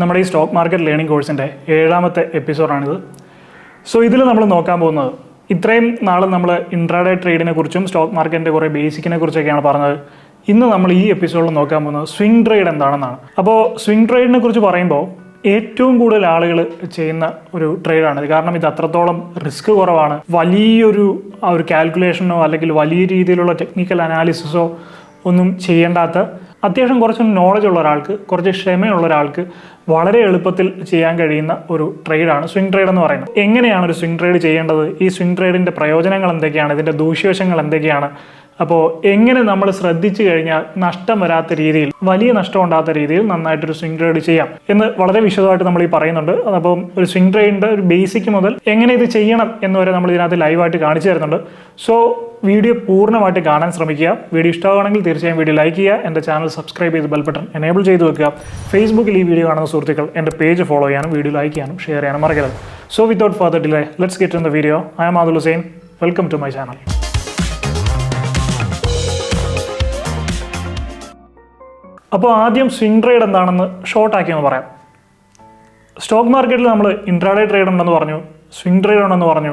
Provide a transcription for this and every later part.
നമ്മുടെ ഈ stock market learning കോഴ്സിന്റെ ഏഴാമത്തെ എപ്പിസോഡാണിത്. സോ ഇതിൽ നമ്മൾ നോക്കാൻ പോകുന്നത് ഇത്രയും നാൾ നമ്മൾ ഇൻട്രാഡേ ട്രേഡിനെ കുറിച്ചും സ്റ്റോക്ക് മാർക്കറ്റിന്റെ കുറേ ബേസിക്കിനെ കുറിച്ചൊക്കെയാണ് പറഞ്ഞത്. ഇന്ന് നമ്മൾ ഈ എപ്പിസോഡിൽ നോക്കാൻ പോകുന്നത് സ്വിംഗ് ട്രേഡ് എന്താണെന്നാണ്. അപ്പോൾ സ്വിംഗ് ട്രേഡിനെ കുറിച്ച് പറയുമ്പോൾ ഏറ്റവും കൂടുതൽ ആളുകൾ ചെയ്യുന്ന ഒരു ട്രേഡാണ് ഇത് കാരണം ഇത് അത്രത്തോളം റിസ്ക് കുറവാണ്. വലിയൊരു ഒരു കാൽക്കുലേഷനോ അല്ലെങ്കിൽ വലിയ രീതിയിലുള്ള ടെക്നിക്കൽ അനാലിസിസോ ഒന്നും ചെയ്യേണ്ടാത്ത അത്യാവശ്യം കുറച്ച് നോളജ് ഉള്ള ഒരാൾക്ക് കുറച്ച് ക്ഷമയുള്ള ഒരാൾക്ക് വളരെ എളുപ്പത്തിൽ ചെയ്യാൻ കഴിയുന്ന ഒരു ട്രേഡാണ് സ്വിംഗ് ട്രേഡ് എന്ന് പറയുന്നത്. എങ്ങനെയാണ് ഒരു സ്വിംഗ് ട്രേഡ് ചെയ്യേണ്ടത്? ഈ സ്വിംഗ് ട്രേഡിന്റെ പ്രയോജനങ്ങൾ എന്തൊക്കെയാണ്? ഇതിന്റെ ദൂഷ്യവശങ്ങൾ എന്തൊക്കെയാണ്? അപ്പോൾ എങ്ങനെ നമ്മൾ ശ്രദ്ധിച്ചു കഴിഞ്ഞാൽ നഷ്ടം വരാത്ത രീതിയിൽ വലിയ നഷ്ടം ഉണ്ടാകാത്ത രീതിയിൽ നന്നായിട്ടൊരു സ്വിംഗ് ട്രേഡ് ചെയ്യാം എന്ന് വളരെ വിശദമായിട്ട് നമ്മൾ ഈ പറയുന്നുണ്ട്. അപ്പം ഒരു സ്വിംഗ് ട്രേഡിന്റെ ഒരു ബേസിക് മുതൽ എങ്ങനെ ഇത് ചെയ്യണം എന്ന് വരെ നമ്മൾ ഇതിനകത്ത് ലൈവായിട്ട് കാണിച്ചു തരുന്നുണ്ട്. സോ വീഡിയോ പൂർണമായിട്ട് കാണാൻ ശ്രമിക്കുക. വീഡിയോ ഇഷ്ടമാണെങ്കിൽ തീർച്ചയായും വീഡിയോ ലൈക്ക് ചെയ്യുക. എന്റെ ചാനൽ സബ്സ്ക്രൈബ് ചെയ്ത് ബെൽ ബട്ടൺ എനേബിൾ ചെയ്ത് വെക്കുക. ഫേസ്ബുക്കിൽ ഈ വീഡിയോ കാണുന്ന സുഹൃത്തുക്കൾ എന്റെ പേജ് ഫോളോ ചെയ്യാനും വീഡിയോ ലൈക്ക് ചെയ്യാനും ഷെയർ ചെയ്യാനും മറക്കരുത്. So without further delay let's get in the video I am Adul Hussain welcome to my channel അപ്പോൾ ആദ്യം സ്വിംഗ് ട്രേഡ് എന്താണെന്ന് ഷോർട്ടാക്കി ഒന്ന് പറയാം. സ്റ്റോക്ക് മാർക്കറ്റിൽ നമ്മൾ ഇൻട്രാഡേ ട്രേഡ് ഉണ്ടെന്ന് പറഞ്ഞു സ്വിംഗ് ട്രേഡ് ഉണ്ടെന്ന് പറഞ്ഞു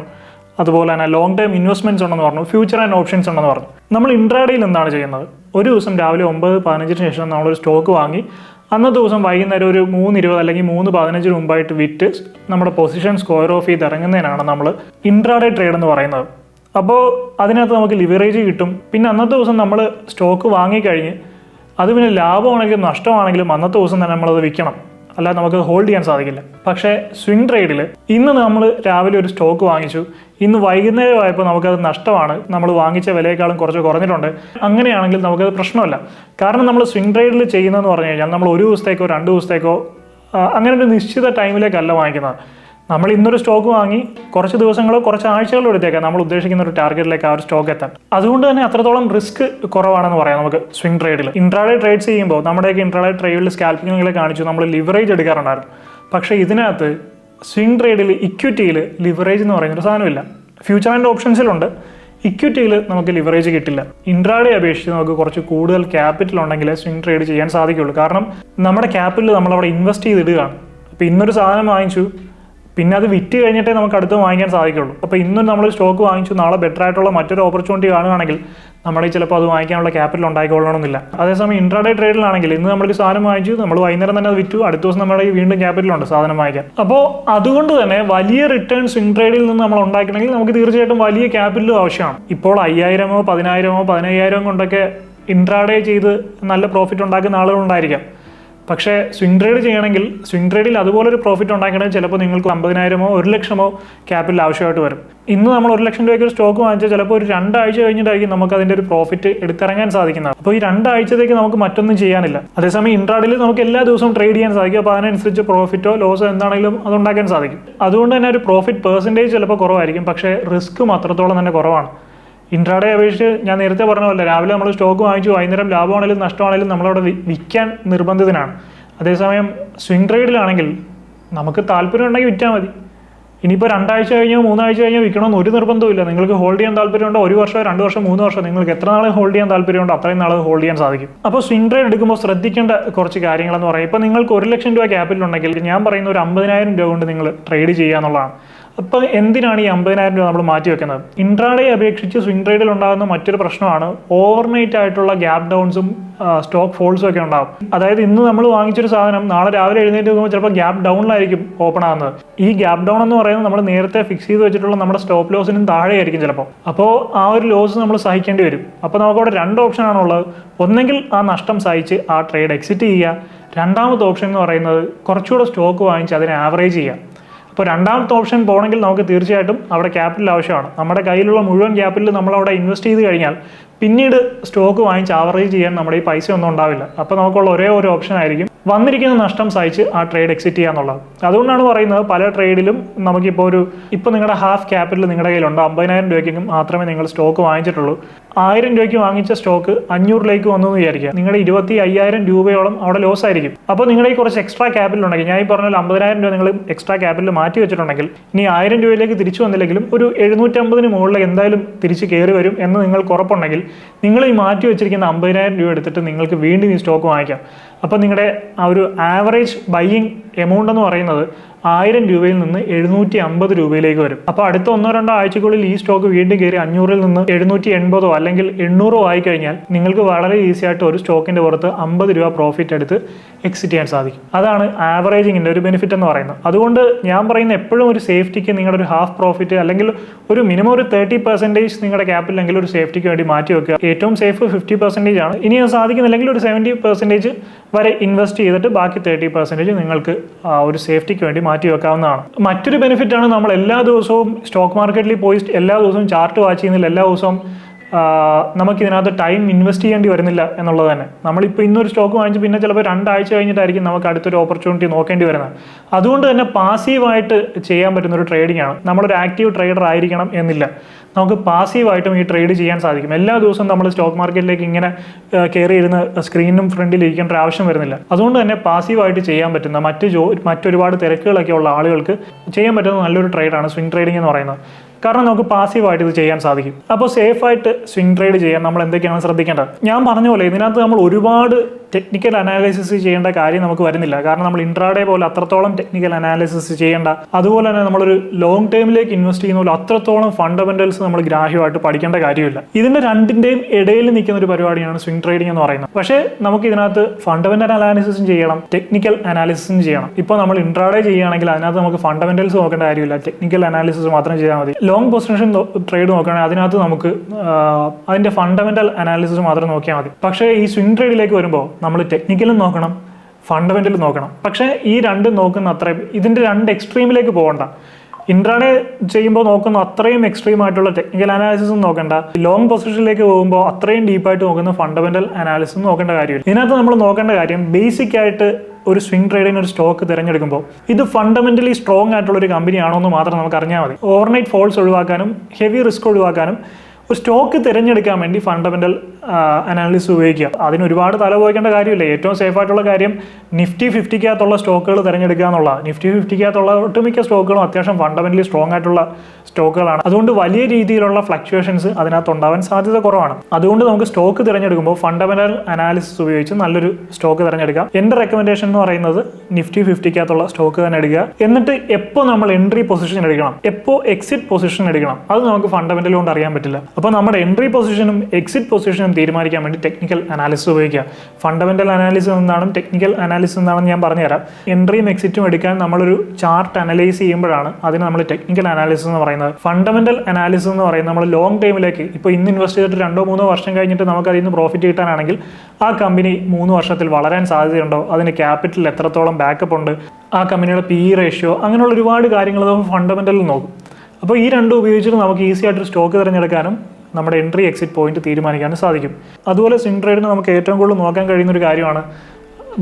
അതുപോലെ തന്നെ ലോങ് ടൈം ഇൻവെസ്റ്റ്മെന്റ്സ് ഉണ്ടെന്ന് പറഞ്ഞു ഫ്യൂച്ചർ ആൻഡ് ഓപ്ഷൻസ് ഉണ്ടെന്ന് പറഞ്ഞു. നമ്മൾ ഇൻട്രാഡേയിൽ എന്താണ് ചെയ്യുന്നത്? ഒരു ദിവസം രാവിലെ ഒമ്പത് പതിനഞ്ചിന് ശേഷം നമ്മളൊരു സ്റ്റോക്ക് വാങ്ങി അന്നത്തെ ദിവസം വൈകുന്നേരം ഒരു മൂന്ന് ഇരുപത് അല്ലെങ്കിൽ മൂന്ന് പതിനഞ്ചിന് മുമ്പായിട്ട് വിറ്റ് നമ്മുടെ പൊസിഷൻ സ്ക്വയർ ഓഫ് ചെയ്ത് ഇറങ്ങുന്നതിനാണ് നമ്മൾ ഇൻട്രാഡേ ട്രേഡ് എന്ന് പറയുന്നത്. അപ്പോൾ അതിനകത്ത് നമുക്ക് ലിവറേജ് കിട്ടും. പിന്നെ അന്നത്തെ ദിവസം നമ്മൾ സ്റ്റോക്ക് വാങ്ങിക്കഴിഞ്ഞ് അത് പിന്നെ ലാഭമാണെങ്കിലും നഷ്ടമാണെങ്കിലും അന്നത്തെ ദിവസം തന്നെ നമ്മളത് വിൽക്കണം. അല്ലാതെ നമുക്ക് ഹോൾഡ് ചെയ്യാൻ സാധിക്കില്ല. പക്ഷേ സ്വിംഗ് ട്രേഡിൽ ഇന്ന് നമ്മൾ രാവിലെ ഒരു സ്റ്റോക്ക് വാങ്ങിച്ചു. ഇന്ന് വൈകുന്നേരം ആയപ്പോൾ നമുക്കത് നഷ്ടമാണ്. നമ്മൾ വാങ്ങിച്ച വിലയേക്കാളും കുറച്ച് കുറഞ്ഞിട്ടുണ്ട്. അങ്ങനെയാണെങ്കിൽ നമുക്കത് പ്രശ്നമല്ല. കാരണം നമ്മൾ സ്വിംഗ് ട്രേഡിൽ ചെയ്യുന്നതെന്ന് പറഞ്ഞു കഴിഞ്ഞാൽ നമ്മൾ ഒരു ദിവസത്തേക്കോ രണ്ട് ദിവസത്തേക്കോ അങ്ങനെ ഒരു നിശ്ചിത ടൈമിലേക്കല്ല വാങ്ങിക്കുന്നത്. നമ്മൾ ഇന്നൊരു സ്റ്റോക്ക് വാങ്ങി കുറച്ച് ദിവസങ്ങളോ കുറച്ച് ആഴ്ചകളോ എടുത്തേക്കാം. നമ്മൾ ഉദ്ദേശിക്കുന്ന ഒരു ടാർഗറ്റിലേക്ക് ആ ഒരു സ്റ്റോക്ക് എത്താൻ. അതുകൊണ്ട് തന്നെ അത്രത്തോളം റിസ്ക് കുറവാണെന്ന് പറയാം നമുക്ക് സ്വിംഗ് ട്രേഡിൽ. ഇൻട്രാഡേ ട്രേഡ്സ് ചെയ്യുമ്പോൾ നമ്മുടെയൊക്കെ ഇൻട്രാഡേ ട്രേഡിൽ സ്കാൽപ്പിങ്ങിലെ കാണിച്ചു നമ്മൾ ലിവറേജ് എടുക്കാറുണ്ടായിരുന്നു. പക്ഷേ ഇതിനകത്ത് സ്വിംഗ് ട്രേഡിൽ ഇക്വിറ്റിയിൽ ലിവറേജ് എന്ന് പറയുന്നൊരു സാധനമില്ല. ഫ്യൂച്ചർ ആൻഡ് ഓപ്ഷൻസിലുണ്ട്. ഇക്വിറ്റിയിൽ നമുക്ക് ലിവറേജ് കിട്ടില്ല. ഇൻട്രാഡേ അപേക്ഷിച്ച് നമുക്ക് കുറച്ച് കൂടുതൽ ക്യാപിറ്റൽ ഉണ്ടെങ്കിൽ സ്വിംഗ് ട്രേഡ് ചെയ്യാൻ സാധിക്കുള്ളൂ കാരണം നമ്മുടെ ക്യാപിറ്റൽ നമ്മൾ അവിടെ ഇൻവെസ്റ്റ് ചെയ്തിടുകയാണ്. അപ്പോൾ ഇന്നൊരു സാധനം വാങ്ങിച്ചു പിന്നെ അത് വിറ്റ് കഴിഞ്ഞിട്ടേ നമുക്ക് അടുത്ത് വാങ്ങിക്കാൻ സാധിക്കുള്ളൂ. അപ്പോൾ ഇന്നും നമ്മൾ സ്റ്റോക്ക് വാങ്ങിച്ചു നാളെ ബെറ്റർ ആയിട്ടുള്ള മറ്റൊരു ഓപ്പർച്യൂണിറ്റി കാണുകയാണെങ്കിൽ നമ്മുടെ ചിലപ്പോൾ അത് വാങ്ങിക്കാനുള്ള ക്യാപിറ്റൽ ഉണ്ടായിക്കൊള്ളണമെന്നില്ല. അതേസമയം ഇൻട്രാഡേ ട്രേഡിലാണെങ്കിൽ ഇന്ന് നമ്മളൊരു സാധനം വാങ്ങിച്ചു നമ്മൾ വൈകുന്നേരം തന്നെ അത് വിറ്റു അടുത്ത ദിവസം നമ്മുടെ വീണ്ടും ക്യാപിറ്റൽ ഉണ്ട് സാധനം വാങ്ങിക്കാൻ. അപ്പോൾ അതുകൊണ്ട് തന്നെ വലിയ റിട്ടേൺ സ്വിംഗ് ട്രേഡിൽ നിന്ന് നമ്മൾ ഉണ്ടാക്കണമെങ്കിൽ നമുക്ക് തീർച്ചയായിട്ടും വലിയ ക്യാപിറ്റലും ആവശ്യമാണ്. ഇപ്പോൾ അയ്യായിരമോ പതിനായിരമോ പതിനയ്യായിരമോ കൊണ്ടൊക്കെ ഇൻട്രാഡേ ചെയ്ത് നല്ല പ്രോഫിറ്റ് ഉണ്ടാക്കുന്ന ആളുകളുണ്ടായിരിക്കാം പക്ഷേ സ്വിംഗ് ട്രേഡ് ചെയ്യണമെങ്കിൽ സ്വിംഗ് ട്രേഡിൽ അതുപോലെ ഒരു പ്രോഫിറ്റ് ഉണ്ടാക്കണമെങ്കിൽ ചിലപ്പോൾ നിങ്ങൾക്ക് അമ്പതിനായിരമോ ഒരു ലക്ഷമോ ക്യാപിറ്റൽ ആവശ്യമായിട്ട് വരും. ഇന്ന് നമ്മൾ ഒരു ലക്ഷം രൂപയ്ക്ക് ഒരു സ്റ്റോക്ക് വാങ്ങിച്ചാൽ ചിലപ്പോൾ ഒരു രണ്ടാഴ്ച കഴിഞ്ഞിട്ടായിരിക്കും നമുക്ക് അതിന്റെ ഒരു പ്രോഫിറ്റ് എടുത്തിറങ്ങാൻ സാധിക്കുന്നത്. അപ്പോൾ ഈ രണ്ടാഴ്ചത്തേക്ക് നമുക്ക് മറ്റൊന്നും ചെയ്യാനില്ല. അതേസമയം ഇൻട്രാഡിൽ നമുക്ക് എല്ലാ ദിവസവും ട്രേഡ് ചെയ്യാൻ സാധിക്കും. അപ്പോൾ അതിനനുസരിച്ച് പ്രോഫിറ്റോ ലോസോ എന്താണെങ്കിലും അത് ഉണ്ടാക്കാൻ സാധിക്കും. അതുകൊണ്ട് തന്നെ ഒരു പ്രോഫിറ്റ് പെർസെന്റേജ് ചിലപ്പോൾ കുറവായിരിക്കും. പക്ഷേ റിസ്ക് മാത്രത്തോളം തന്നെ കുറവാണ്. ഇൻട്രാഡേ അപേക്ഷിച്ച് ഞാൻ നേരത്തെ പറഞ്ഞ പോലെ രാവിലെ നമ്മൾ സ്റ്റോക്ക് വാങ്ങിച്ചു വൈകുന്നേരം ലാഭമാണെങ്കിലും നഷ്ടമാണെങ്കിലും നമ്മളവിടെ വിൽക്കാൻ നിർബന്ധിതനാണ്. അതേസമയം സ്വിംഗ് ട്രേഡിലാണെങ്കിൽ നമുക്ക് താല്പര്യം ഉണ്ടെങ്കിൽ വിറ്റാൽ മതി. ഇനിയിപ്പോൾ രണ്ടാഴ്ച കഴിഞ്ഞോ മൂന്നാഴ്ച കഴിഞ്ഞോ വിൽക്കണമെന്ന് ഒരു നിർബന്ധമില്ല നിങ്ങൾക്ക് ഹോൾഡ് ചെയ്യാൻ താല്പര്യമുണ്ടോ? ഒരു വർഷമോ രണ്ട് വർഷം മൂന്ന് വർഷം നിങ്ങൾക്ക് എത്ര നാളെ ഹോൾഡ് ചെയ്യാൻ താല്പര്യമുണ്ടോ? അത്രയും നാളെ ഹോൾഡ് ചെയ്യാൻ സാധിക്കും. അപ്പോൾ സ്വിംഗ് ട്രേഡ് എടുക്കുമ്പോൾ ശ്രദ്ധിക്കേണ്ട കുറച്ച് കാര്യങ്ങളെന്ന് പറയാം. ഇപ്പോൾ നിങ്ങൾക്ക് ഒരു ലക്ഷം രൂപ ക്യാപിറ്റൽ ഉണ്ടെങ്കിൽ ഞാൻ പറയുന്ന ഒരു അമ്പതിനായിരം രൂപ കൊണ്ട് നിങ്ങൾ ട്രേഡ് ചെയ്യുക എന്നുള്ളതാണ്. അപ്പോൾ എന്തിനാണ് ഈ അമ്പതിനായിരം രൂപ നമ്മൾ മാറ്റി വെക്കുന്നത്? ഇൻട്രാഡേ അപേക്ഷിച്ച് സ്വിംഗ് ട്രേഡിൽ ഉണ്ടാകുന്ന മറ്റൊരു പ്രശ്നമാണ് ഓവർനൈറ്റ് ആയിട്ടുള്ള ഗ്യാപ് ഡൗൺസും സ്റ്റോക്ക് ഫോൾസും ഒക്കെ ഉണ്ടാകും അതായത് ഇന്ന് നമ്മൾ വാങ്ങിച്ചൊരു സാധനം നാളെ രാവിലെ എഴുന്നേറ്റ് നോക്കുമ്പോൾ ചിലപ്പോൾ ഗ്യാപ് ഡൗണിലായിരിക്കും ഓപ്പൺ ആകുന്നത് ഈ ഗ്യാപ് ഡൗൺ എന്ന് പറയുന്നത് നമ്മൾ നേരത്തെ ഫിക്സ് ചെയ്ത് വെച്ചിട്ടുള്ള നമ്മുടെ സ്റ്റോപ്പ് ലോസിനും താഴെയായിരിക്കും ചിലപ്പോൾ അപ്പോൾ ആ ഒരു ലോസ് നമ്മൾ സഹിക്കേണ്ടി വരും. അപ്പോൾ നമുക്കവിടെ രണ്ട് ഓപ്ഷനാണുള്ളത് ഒന്നെങ്കിൽ ആ നഷ്ടം സഹിച്ച് ആ ട്രേഡ് എക്സിറ്റ് ചെയ്യുക. രണ്ടാമത്തെ ഓപ്ഷൻ എന്ന് പറയുന്നത് കുറച്ചുകൂടെ സ്റ്റോക്ക് വാങ്ങിച്ച് അതിനെ ആവറേജ് ചെയ്യുക. അപ്പോൾ രണ്ടാമത്തെ ഓപ്ഷൻ പോകണമെങ്കിൽ നമുക്ക് തീർച്ചയായിട്ടും അവിടെ ക്യാപിറ്റൽ ആവശ്യമാണ്. നമ്മുടെ കയ്യിലുള്ള മുഴുവൻ ക്യാപിറ്റൽ നമ്മൾ അവിടെ ഇൻവെസ്റ്റ് ചെയ്ത് കഴിഞ്ഞാൽ പിന്നീട് സ്റ്റോക്ക് വാങ്ങിച്ച് ആവറേജ് ചെയ്യാൻ നമ്മുടെ ഈ പൈസ ഒന്നും ഉണ്ടാവില്ല. അപ്പോൾ നമുക്കുള്ള ഒരേ ഒരു ഓപ്ഷൻ ആയിരിക്കും വന്നിരിക്കുന്ന നഷ്ടം സഹിച്ച് ആ ട്രേഡ് എക്സിറ്റ് ചെയ്യുക എന്നുള്ളത്. അതുകൊണ്ടാണ് പറയുന്നത് പല ട്രേഡിലും നമുക്കിപ്പോൾ ഒരു ഇപ്പോൾ നിങ്ങളുടെ ഹാഫ് ക്യാപിറ്റൽ നിങ്ങളുടെ കയ്യിലുണ്ട്. അമ്പതിനായിരം രൂപയ്ക്കും മാത്രമേ നിങ്ങൾ സ്റ്റോക്ക് വാങ്ങിച്ചിട്ടുള്ളൂ. ആയിരം രൂപയ്ക്ക് വാങ്ങിച്ച സ്റ്റോക്ക് അഞ്ഞൂറിലേക്ക് വന്നു എന്ന് വിചാരിക്കുക. നിങ്ങളുടെ ഇരുപത്തി അയ്യായിരം രൂപയോളം അവിടെ ലോസ് ആയിരിക്കും. അപ്പോൾ നിങ്ങളുടെ ഈ കുറച്ച് എക്സ്ട്രാ ക്യാപിറ്റൽ ഉണ്ടെങ്കിൽ ഞാൻ ഈ പറഞ്ഞ അമ്പതിനായിരം രൂപ നിങ്ങൾ എക്സ്ട്രാ ക്യാപിറ്റൽ മാറ്റി വെച്ചിട്ടുണ്ടെങ്കിൽ ഇനി ആയിരം രൂപയിലേക്ക് തിരിച്ചു വന്നില്ലെങ്കിലും ഒരു എഴുന്നൂറ്റമ്പതിന് മുകളിൽ എന്തായാലും തിരിച്ച് കയറി വരും എന്ന് നിങ്ങൾക്ക് ഉറപ്പുണ്ടെങ്കിൽ നിങ്ങൾ ഈ മാറ്റി വെച്ചിരിക്കുന്ന അമ്പതിനായിരം രൂപ എടുത്തിട്ട് നിങ്ങൾക്ക് വീണ്ടും ഈ സ്റ്റോക്ക് വാങ്ങിക്കാം. അപ്പോൾ നിങ്ങളുടെ ആ ഒരു ആവറേജ് ബൈയിങ് എമൗണ്ട് എന്ന് പറയുന്നത് ആയിരം രൂപയിൽ നിന്ന് എഴുന്നൂറ്റി അമ്പത് രൂപയിലേക്ക് വരും. അപ്പോൾ അടുത്ത ഒന്നോ രണ്ടോ ആഴ്ചക്കുള്ളിൽ ഈ സ്റ്റോക്ക് വീണ്ടും കയറി അഞ്ഞൂറിൽ നിന്ന് എഴുന്നൂറ്റി എൺപതോ അല്ലെങ്കിൽ എണ്ണൂറോ ആയി കഴിഞ്ഞാൽ നിങ്ങൾക്ക് വളരെ ഈസി ആയിട്ട് ഒരു സ്റ്റോക്കിന്റെ പുറത്ത് അമ്പത് രൂപ പ്രോഫിറ്റ് എടുത്ത് എക്സിറ്റ് ചെയ്യാൻ സാധിക്കും. അതാണ് ആവറേജിങ്ങിന്റെ ഒരു ബെനിഫിറ്റ് എന്ന് പറയുന്നത്. അതുകൊണ്ട് ഞാൻ പറയുന്ന എപ്പോഴും ഒരു സേഫ്റ്റിക്ക് നിങ്ങളുടെ ഒരു ഹാഫ് പ്രോഫിറ്റ് അല്ലെങ്കിൽ ഒരു മിനിമം ഒരു തേർട്ടി പെർസെന്റേജ് നിങ്ങളുടെ ക്യാപിറ്റലെങ്കിൽ ഒരു സേഫ്റ്റിക്ക് വേണ്ടി മാറ്റി വെക്കുക. ഏറ്റവും സേഫ് ഫിഫ്റ്റി പെർസെന്റേജ് ആണ്. ഇനി അത് സാധിക്കുന്നില്ലെങ്കിൽ ഒരു സെവന്റി പെർസെന്റേജ് വരെ ഇൻവെസ്റ്റ് ചെയ്തിട്ട് ബാക്കി തേർട്ടി പെർസെന്റേജ് നിങ്ങൾക്ക് ഒരു സേഫ്റ്റിക്ക് വേണ്ടി മാറ്റി വെക്കാവുന്നതാണ്. മറ്റൊരു ബെനിഫിറ്റ് ആണ് നമ്മൾ എല്ലാ ദിവസവും സ്റ്റോക്ക് മാർക്കറ്റിൽ പോയി എല്ലാ ദിവസവും ചാർട്ട് വാച്ച് ചെയ്യുന്നില്ല എല്ലാ ദിവസവും നമുക്ക് ഇതിനകത്ത് ടൈം ഇൻവെസ്റ്റ് ചെയ്യേണ്ടി വരുന്നില്ല എന്നുള്ളത് തന്നെ. നമ്മളിപ്പോൾ ഇന്നൊരു സ്റ്റോക്ക് വാങ്ങിച്ച് പിന്നെ ചിലപ്പോൾ രണ്ടാഴ്ച കഴിഞ്ഞിട്ടായിരിക്കും നമുക്ക് അടുത്തൊരു ഓപ്പർച്യൂണിറ്റി നോക്കേണ്ടി വരുന്നത്. അതുകൊണ്ട് തന്നെ പാസീവായിട്ട് ചെയ്യാൻ പറ്റുന്ന ഒരു ട്രേഡിംഗ് ആണ്. നമ്മളൊരു ആക്റ്റീവ് ട്രേഡർ ആയിരിക്കണം എന്നില്ല. നമുക്ക് പാസീവായിട്ടും ഈ ട്രേഡ് ചെയ്യാൻ സാധിക്കും. എല്ലാ ദിവസവും നമ്മൾ സ്റ്റോക്ക് മാർക്കറ്റിലേക്ക് ഇങ്ങനെ കയറി ഇരുന്ന് സ്ക്രീനും ഒരു ആവശ്യം വരുന്നില്ല. അതുകൊണ്ട് തന്നെ പാസീവായിട്ട് ചെയ്യാൻ പറ്റുന്ന മറ്റ് ജോ മറ്റൊരുപാട് തിരക്കുകളൊക്കെ ഉള്ള ആളുകൾക്ക് ചെയ്യാൻ പറ്റുന്ന നല്ലൊരു ട്രേഡാണ് സ്വിംഗ് ട്രേഡിംഗ് എന്ന് പറയുന്നത്. കാരണം നമുക്ക് പാസീവായിട്ട് ഇത് ചെയ്യാൻ സാധിക്കും. അപ്പോൾ സേഫായിട്ട് സ്വിംഗ് ട്രേഡ് ചെയ്യാൻ നമ്മൾ എന്തൊക്കെയാണ് ശ്രദ്ധിക്കേണ്ടത്? ഞാൻ പറഞ്ഞ പോലെ ഇതിനകത്ത് നമ്മൾ ഒരുപാട് ടെക്നിക്കൽ അനാലിസിസ് ചെയ്യേണ്ട കാര്യം നമുക്ക് വരുന്നില്ല. കാരണം നമ്മൾ ഇൻട്രാഡേ പോലെ അത്രത്തോളം ടെക്നിക്കൽ അനാലിസിസ് ചെയ്യേണ്ട. അതുപോലെ തന്നെ നമ്മളൊരു ലോങ് ടേമിലേക്ക് ഇൻവെസ്റ്റ് ചെയ്യുന്ന പോലെ അത്രത്തോളം ഫണ്ടമെന്റൽസ് നമ്മൾ ഗ്രാഹ്യമായിട്ട് പഠിക്കേണ്ട കാര്യമില്ല. ഇതിന്റെ രണ്ടിന്റെയും ഇടയിൽ നിൽക്കുന്ന ഒരു പരിപാടിയാണ് സ്വിംഗ് ട്രേഡിംഗ് എന്ന് പറയുന്നത്. പക്ഷേ നമുക്ക് ഇതിനകത്ത് ഫണ്ടമെന്റൽ അനാലിസിസും ചെയ്യണം ടെക്നിക്കൽ അനാലിസിസും ചെയ്യണം. ഇപ്പോൾ നമ്മൾ ഇൻട്രാഡേ ചെയ്യുകയാണെങ്കിൽ അതിനകത്ത് നമുക്ക് ഫണ്ടമെന്റൽസ് നോക്കേണ്ട കാര്യമില്ല. ടെക്നിക്കൽ അനാലിസിസ് മാത്രം ചെയ്താൽ മതി. ലോങ് പൊസിഷൻ ട്രേഡ് നോക്കുകയാണെങ്കിൽ അതിനകത്ത് നമുക്ക് അതിന്റെ ഫണ്ടമെന്റൽ അനാലിസിസ് മാത്രം നോക്കിയാൽ മതി. പക്ഷേ ഈ സ്വിംഗ് ട്രേഡിലേക്ക് വരുമ്പോൾ നമ്മൾ ടെക്നിക്കലും നോക്കണം ഫണ്ടമെന്റലും നോക്കണം. പക്ഷേ ഈ രണ്ട് നോക്കുന്ന അത്രയും ഇതിന്റെ രണ്ട് എക്സ്ട്രീമിലേക്ക് പോകണ്ട. ഇൻട്രാഡേ ചെയ്യുമ്പോൾ നോക്കുന്ന അത്രയും എക്സ്ട്രീം ആയിട്ടുള്ള ടെക്നിക്കൽ അനാലിസിസും നോക്കേണ്ട. ലോങ് പൊസിഷനിലേക്ക് പോകുമ്പോൾ അത്രയും ഡീപ്പായിട്ട് നോക്കുന്ന ഫണ്ടമെന്റൽ അനാലിസിസും നോക്കേണ്ട കാര്യമില്ല. ഇതിനകത്ത് നമ്മൾ നോക്കേണ്ട കാര്യം ബേസിക് ആയിട്ട് ഒരു സ്വിംഗ് ട്രേഡിന് ഒരു സ്റ്റോക്ക് തിരഞ്ഞെടുക്കുമ്പോൾ ഇത് ഫണ്ടമെന്റലി സ്ട്രോങ് ആയിട്ടുള്ള ഒരു കമ്പനി ആണോ എന്ന് മാത്രം നമുക്ക് അറിഞ്ഞാൽ മതി. ഓവർനൈറ്റ് ഫോൾസ് ഒഴിവാക്കാനും ഹെവി റിസ്ക് ഒഴിവാക്കാനും ഒരു സ്റ്റോക്ക് തിരഞ്ഞെടുക്കാൻ വേണ്ടി ഫണ്ടമെന്റൽ അനാലിസിസ് ഉപയോഗിക്കുക. അതിന് ഒരുപാട് തല പോയിക്കേണ്ട കാര്യമില്ല. ഏറ്റവും സേഫ് ആയിട്ടുള്ള കാര്യം നിഫ്റ്റി ഫിഫ്റ്റിക്കകത്തുള്ള സ്റ്റോക്കുകൾ തിരഞ്ഞെടുക്കുക എന്നുള്ള നിഫ്റ്റി ഫിഫ്റ്റിക്കകത്തുള്ള ഒട്ടുമിക്ക സ്റ്റോക്കുകളും അത്യാവശ്യം ഫണ്ടമെന്റലി സ്ട്രോങ് ആയിട്ടുള്ള സ്റ്റോക്കുകളാണ് അതുകൊണ്ട് വലിയ രീതിയിലുള്ള ഫ്ലക്ച്വേഷൻസ് അതിനകത്ത് ഉണ്ടാവാൻ സാധ്യത കുറവാണ്. അതുകൊണ്ട് നമുക്ക് സ്റ്റോക്ക് തിരഞ്ഞെടുക്കുമ്പോൾ ഫണ്ടമെന്റൽ അനാലിസിസ് ഉപയോഗിച്ച് നല്ലൊരു സ്റ്റോക്ക് തിരഞ്ഞെടുക്കുക. എന്റെ റെക്കമെൻഡേഷൻ എന്ന് പറയുന്നത് നിഫ്റ്റി ഫിഫ്റ്റിക്കകത്തുള്ള സ്റ്റോക്ക് തന്നെ എടുക്കുക. എന്നിട്ട് എപ്പോൾ നമ്മൾ എൻട്രി പൊസിഷൻ എടുക്കണം? എപ്പോൾ എക്സിറ്റ് പൊസിഷൻ എടുക്കണം? അത് നമുക്ക് ഫണ്ടമെന്റൽ കൊണ്ട് അറിയാൻ പറ്റില്ല. അപ്പോൾ നമ്മുടെ എൻട്രി പൊസിഷനും എക്സിറ്റ് പൊസിഷനും തീരുമാനിക്കാൻ വേണ്ടി ടെക്നിക്കൽ അനാലിസിസ് ഉപയോഗിക്കുക. ഫണ്ടമെന്റൽ അനാലിസിസ് എന്താണെന്നും ടെക്നിക്കൽ അനാലിസിസ് എന്താണെന്ന് ഞാൻ പറഞ്ഞുതരാം. എൻട്രിയും എക്സിറ്റും എടുക്കാൻ നമ്മളൊരു ചാർട്ട് അനലൈസ് ചെയ്യുമ്പോഴാണ് അതിന് നമ്മൾ ടെക്നിക്കൽ അനാലിസിസ് എന്ന് പറയുന്നത്. ഫണ്ടമെന്റൽ അനാലിസിസ് എന്ന് പറയുന്നത് നമ്മൾ ലോങ് ടൈമിലേക്ക് ഇപ്പോൾ ഇന്ന് ഇൻവെസ്റ്റ് ചെയ്തിട്ട് രണ്ടോ മൂന്നോ വർഷം കഴിഞ്ഞിട്ട് നമുക്ക് അതിൽ നിന്ന് പ്രോഫിറ്റ് കിട്ടാനാണെങ്കിൽ ആ കമ്പനി മൂന്ന് വർഷത്തിൽ വളരാൻ സാധ്യതയുണ്ടോ? അതിന് ക്യാപിറ്റൽ എത്രത്തോളം ബാക്കപ്പ് ഉണ്ട്? ആ കമ്പനിയുടെ പി ഇ റേഷ്യോ അങ്ങനെയുള്ള ഒരുപാട് കാര്യങ്ങൾ നമ്മൾ ഫണ്ടമെന്റലിൽ നോക്കും. അപ്പോൾ ഈ രണ്ടും ഉപയോഗിച്ചിട്ട് നമുക്ക് ഈസി ആയിട്ടൊരു സ്റ്റോക്ക് തിരഞ്ഞെടുക്കാനും നമ്മുടെ എൻട്രി എക്സിറ്റ് പോയിന്റ് തീരുമാനിക്കാനും സാധിക്കും. അതുപോലെ സ്വിംഗ് ട്രേഡിന് നമുക്ക് ഏറ്റവും കൂടുതൽ നോക്കാൻ കഴിയുന്ന ഒരു കാര്യമാണ്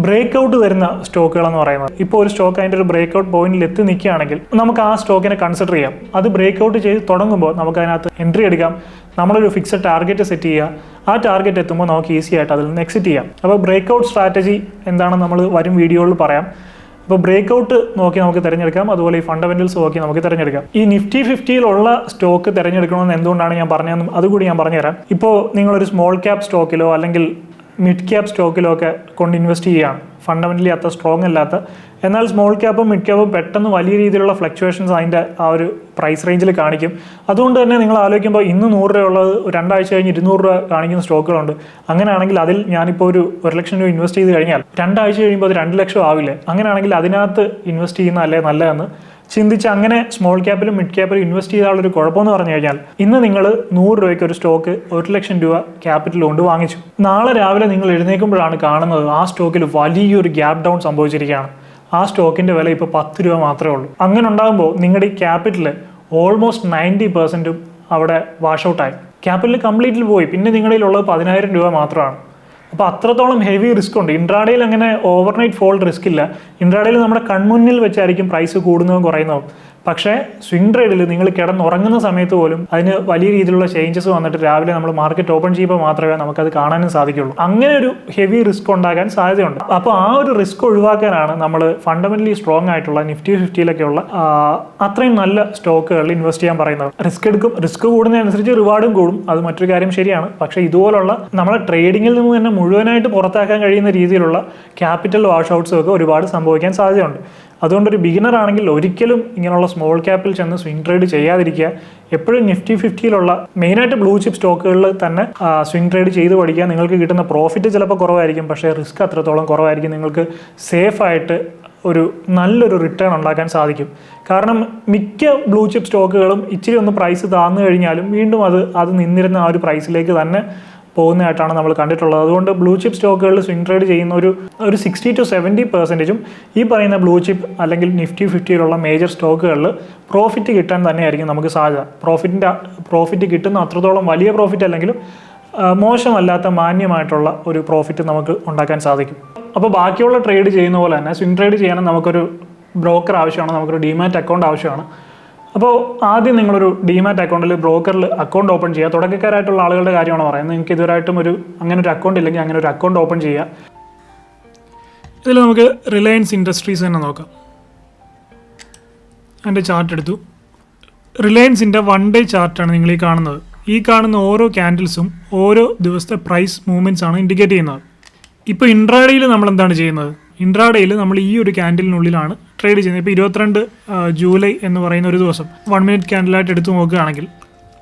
ബ്രേക്ക് ഔട്ട് വരുന്ന സ്റ്റോക്കുകൾ എന്ന് പറയുന്നത്. ഇപ്പോൾ ഒരു സ്റ്റോക്ക് അതിന്റെ ഒരു ബ്രേക്ക് ഔട്ട് പോയിന്റിൽ എത്തി നിൽക്കുകയാണെങ്കിൽ നമുക്ക് ആ സ്റ്റോക്കിനെ കൺസിഡർ ചെയ്യാം. അത് ബ്രേക്ക് ഔട്ട് ചെയ്ത് തുടങ്ങുമ്പോൾ നമുക്ക് അതിനകത്ത് എൻട്രി എടുക്കാം. നമ്മളൊരു ഫിക്സഡ് ടാർഗറ്റ് സെറ്റ് ചെയ്യുക. ആ ടാർഗറ്റ് എത്തുമ്പോൾ നമുക്ക് ഈസി ആയിട്ട് അതിൽ നിന്ന് എക്സിറ്റ് ചെയ്യാം. അപ്പോൾ ബ്രേക്ക് ഔട്ട് സ്ട്രാറ്റജി എന്താണെന്ന് നമ്മൾ വരും വീഡിയോകളിൽ പറയാം. അപ്പോൾ ബ്രേക്ക് ഔട്ട് നോക്കി നമുക്ക് തിരഞ്ഞെടുക്കാം. അതുപോലെ ഈ ഫണ്ടമെന്റൽസ് നോക്കി നമുക്ക് തിരഞ്ഞെടുക്കാം. ഈ നിഫ്റ്റി ഫിഫ്റ്റിയിലുള്ള സ്റ്റോക്ക് തിരഞ്ഞെടുക്കണമെന്ന് എന്തുകൊണ്ടാണ് ഞാൻ പറഞ്ഞതെന്നും അതുകൂടി ഞാൻ പറഞ്ഞുതരാം. ഇപ്പോൾ നിങ്ങളൊരു സ്മോൾ ക്യാപ് സ്റ്റോക്കിലോ അല്ലെങ്കിൽ മിഡ് ക്യാപ് സ്റ്റോക്കിലോ ഒക്കെ കൊണ്ട് ഇൻവെസ്റ്റ് ചെയ്യുകയാണ്. ഫണ്ടമെന്റലി അത്ര സ്ട്രോങ് അല്ലാത്ത എന്നാൽ സ്മോൾ ക്യാപ്പും മിഡ് ക്യാപ്പും പെട്ടെന്ന് വലിയ രീതിയിലുള്ള ഫ്ലക്ച്വേഷൻസ് അതിന്റെ ആ ഒരു പ്രൈസ് റേഞ്ചിൽ കാണിക്കും. അതുകൊണ്ട് തന്നെ നിങ്ങൾ ആലോചിക്കുമ്പോൾ ഇന്ന് നൂറ് രൂപ ഉള്ളത് രണ്ടാഴ്ച കഴിഞ്ഞ് ഇരുന്നൂറ് രൂപ കാണിക്കുന്ന സ്റ്റോക്കുകളുണ്ട് അങ്ങനെയാണെങ്കിൽ അതിൽ ഞാനിപ്പോൾ ഒരു ഒരു ലക്ഷം രൂപ ഇൻവെസ്റ്റ് ചെയ്ത് കഴിഞ്ഞാൽ രണ്ടാഴ്ച കഴിയുമ്പോൾ അത് രണ്ട് ലക്ഷം ആവില്ലേ? അങ്ങനെയാണെങ്കിൽ അതിനകത്ത് ഇൻവെസ്റ്റ് ചെയ്യുന്ന അല്ലേ നല്ലതെന്ന് ചിന്തിച്ച് അങ്ങനെ സ്മോൾ ക്യാപ്പിലും മിഡ് ക്യാപ്പിലും ഇൻവെസ്റ്റ് ചെയ്താലുള്ള ഒരു കുഴപ്പമെന്ന് പറഞ്ഞു കഴിഞ്ഞാൽ ഇന്ന് നിങ്ങൾ നൂറ് രൂപയ്ക്ക് ഒരു സ്റ്റോക്ക് ഒരു ലക്ഷം രൂപ ക്യാപിറ്റൽ കൊണ്ട് വാങ്ങിച്ചു. നാളെ രാവിലെ നിങ്ങൾ എഴുന്നേൽക്കുമ്പോഴാണ് കാണുന്നത് ആ സ്റ്റോക്കിൽ വലിയൊരു ഗ്യാപ് ഡൗൺ സംഭവിച്ചിരിക്കുകയാണ്. ആ സ്റ്റോക്കിന്റെ വില ഇപ്പോൾ പത്ത് രൂപ മാത്രമേ ഉള്ളൂ. അങ്ങനെ ഉണ്ടാകുമ്പോൾ നിങ്ങളുടെ ഈ ക്യാപിറ്റൽ ഓൾമോസ്റ്റ് നയന്റി പെർസെന്റും അവിടെ വാഷ് ഔട്ടായി ക്യാപിറ്റൽ കംപ്ലീറ്റ്ലി പോയി. പിന്നെ നിങ്ങളുടെ ഉള്ളത് പതിനായിരം രൂപ മാത്രമാണ്. അപ്പോൾ അത്രത്തോളം ഹെവി റിസ്ക് ഉണ്ട്. ഇൻട്രാഡേയിൽ അങ്ങനെ ഓവർനൈറ്റ് ഫോൾഡ് റിസ്ക് ഇല്ല. ഇൻട്രാഡേയിൽ നമ്മുടെ കൺമുന്നിൽ വെച്ചായിരിക്കും പ്രൈസ് കൂടുന്നതും കുറയുന്നതും. പക്ഷേ സ്വിംഗ് ട്രേഡിൽ നിങ്ങൾ കിടന്നുറങ്ങുന്ന സമയത്ത് പോലും അതിന് വലിയ രീതിയിലുള്ള ചേഞ്ചസ് വന്നിട്ട് രാവിലെ നമ്മൾ മാർക്കറ്റ് ഓപ്പൺ ചെയ്യുമ്പോൾ മാത്രമേ നമുക്കത് കാണാനും സാധിക്കുള്ളൂ. അങ്ങനെ ഒരു ഹെവി റിസ്ക് ഉണ്ടാകാൻ സാധ്യതയുണ്ട്. അപ്പോൾ ആ ഒരു റിസ്ക് ഒഴിവാക്കാനാണ് നമ്മൾ ഫണ്ടമെന്റലി സ്ട്രോങ് ആയിട്ടുള്ള നിഫ്റ്റി ഫിഫ്റ്റിയിലൊക്കെയുള്ള അത്രയും നല്ല സ്റ്റോക്കുകളിൽ ഇൻവെസ്റ്റ് ചെയ്യാൻ പറയുന്നത്. റിസ്ക് എടുക്കും റിസ്ക് കൂടുന്നതനുസരിച്ച് റിവാർഡും കൂടും. അത് മറ്റൊരു കാര്യം ശരിയാണ്. പക്ഷേ ഇതുപോലുള്ള നമ്മളെ ട്രേഡിങ്ങിൽ നിന്ന് തന്നെ മുഴുവനായിട്ട് പുറത്താക്കാൻ കഴിയുന്ന രീതിയിലുള്ള ക്യാപിറ്റൽ വാഷ് ഔട്ട്സും ഒക്കെ ഒരുപാട് സംഭവിക്കാൻ സാധ്യതയുണ്ട്. അതുകൊണ്ട് ഒരു ബിഗിനർ ആണെങ്കിൽ ഒരിക്കലും ഇങ്ങനെയുള്ള സ്മോൾ ക്യാപ്പിൽ ചെന്ന് സ്വിംഗ് ട്രേഡ് ചെയ്യാതിരിക്കുക. എപ്പോഴും നിഫ്റ്റി ഫിഫ്റ്റിയിലുള്ള മെയിനായിട്ട് ബ്ലൂ ചിപ്പ് സ്റ്റോക്കുകളിൽ തന്നെ സ്വിംഗ് ട്രേഡ് ചെയ്ത് പഠിക്കുക. നിങ്ങൾക്ക് കിട്ടുന്ന പ്രോഫിറ്റ് ചിലപ്പോൾ കുറവായിരിക്കും പക്ഷേ റിസ്ക് അത്രത്തോളം കുറവായിരിക്കും. നിങ്ങൾക്ക് സേഫ് ആയിട്ട് ഒരു നല്ലൊരു റിട്ടേൺ ഉണ്ടാക്കാൻ സാധിക്കും. കാരണം മിക്ക ബ്ലൂ ചിപ്പ് സ്റ്റോക്കുകളും ഇച്ചിരി ഒന്ന് പ്രൈസ് താന്നു കഴിഞ്ഞാലും വീണ്ടും അത് അത് നിന്നിരുന്ന ആ ഒരു പ്രൈസിലേക്ക് തന്നെ പോകുന്നതായിട്ടാണ് നമ്മൾ കണ്ടിട്ടുള്ളത്. അതുകൊണ്ട് ബ്ലൂ ചിപ്പ് സ്റ്റോക്കുകളിൽ സ്വിംഗ് ട്രേഡ് ചെയ്യുന്ന ഒരു ഒരു സിക്സ്റ്റി ടു സെവന്റി പെർസെന്റേജും ഈ പറയുന്ന ബ്ലൂ ചിപ്പ് അല്ലെങ്കിൽ നിഫ്റ്റി ഫിഫ്റ്റിയിലുള്ള മേജർ സ്റ്റോക്കുകളിൽ പ്രോഫിറ്റ് കിട്ടാൻ തന്നെയായിരിക്കും നമുക്ക് സാധ്യത. പ്രോഫിറ്റിന്റെ പ്രോഫിറ്റ് കിട്ടുന്ന അത്രത്തോളം വലിയ പ്രോഫിറ്റ് അല്ലെങ്കിലും മോശമല്ലാത്ത മാന്യമായിട്ടുള്ള ഒരു പ്രോഫിറ്റ് നമുക്ക് ഉണ്ടാക്കാൻ സാധിക്കും. അപ്പോൾ ബാക്കിയുള്ള ട്രേഡ് ചെയ്യുന്ന പോലെ തന്നെ സ്വിംഗ് ട്രേഡ് ചെയ്യാനും നമുക്കൊരു ബ്രോക്കർ ആവശ്യമാണ് നമുക്കൊരു ഡിമാറ്റ് അക്കൗണ്ട് ആവശ്യമാണ്. അപ്പോൾ ആദ്യം നിങ്ങളൊരു ഡിമാറ്റ് അക്കൗണ്ടിൽ ബ്രോക്കറിൽ അക്കൗണ്ട് ഓപ്പൺ ചെയ്യുക. തുടക്കക്കാരായിട്ടുള്ള ആളുകളുടെ കാര്യമാണ് പറയുന്നത്. നിങ്ങൾക്ക് ഇതുവരായിട്ടും ഒരു അങ്ങനെ ഒരു അക്കൗണ്ട് ഇല്ലെങ്കിൽ അങ്ങനെ ഒരു അക്കൗണ്ട് ഓപ്പൺ ചെയ്യുക. ഇതിൽ നമുക്ക് റിലയൻസ് ഇൻഡസ്ട്രീസ് തന്നെ നോക്കാം. അതിന്റെ ചാർട്ട് എടുത്തു. റിലയൻസിന്റെ വൺ ഡേ ചാർട്ടാണ് നിങ്ങൾ ഈ കാണുന്നത്. ഈ കാണുന്ന ഓരോ ക്യാൻഡിൽസും ഓരോ ദിവസത്തെ പ്രൈസ് മൂവ്മെന്റ്സ് ആണ് ഇൻഡിക്കേറ്റ് ചെയ്യുന്നത്. ഇപ്പോൾ ഇൻട്രാഡേയിൽ നമ്മൾ എന്താണ് ചെയ്യുന്നത്? ഇൻട്രാഡേയിൽ നമ്മൾ ഈ ഒരു ക്യാൻഡിലിനുള്ളിലാണ് ട്രേഡ് ചെയ്യുന്നത്. ഇപ്പോൾ ഇരുപത്തിരണ്ട് ജൂലൈ എന്ന് പറയുന്ന ഒരു ദിവസം വൺ മിനിറ്റ് ക്യാൻഡിലായിട്ട് എടുത്തു നോക്കുകയാണെങ്കിൽ